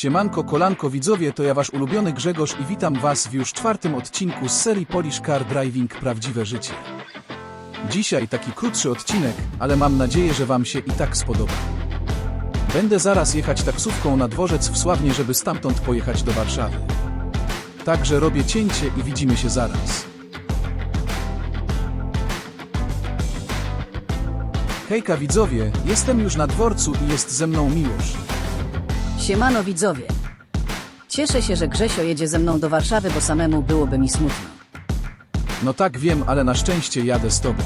Siemanko kolanko widzowie, to ja wasz ulubiony Grzegorz i witam was w już czwartym odcinku z serii Polish Car Driving Prawdziwe Życie. Dzisiaj taki krótszy odcinek, ale mam nadzieję, że wam się i tak spodoba. Będę zaraz jechać taksówką na dworzec w Sławnie, żeby stamtąd pojechać do Warszawy. Także robię cięcie i widzimy się zaraz. Hejka widzowie, jestem już na dworcu i jest ze mną Miłosz. Siemano widzowie. Cieszę się, że Grzesio jedzie ze mną do Warszawy, bo samemu byłoby mi smutno. No tak wiem, ale na szczęście jadę z tobą.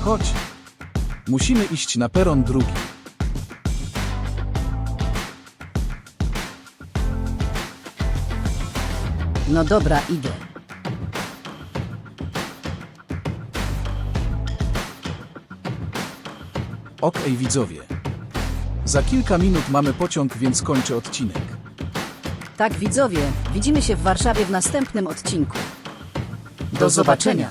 Chodź. Musimy iść na peron drugi. No dobra, idę. Okej widzowie. Za kilka minut mamy pociąg, więc kończę odcinek. Tak widzowie, widzimy się w Warszawie w następnym odcinku. Do zobaczenia.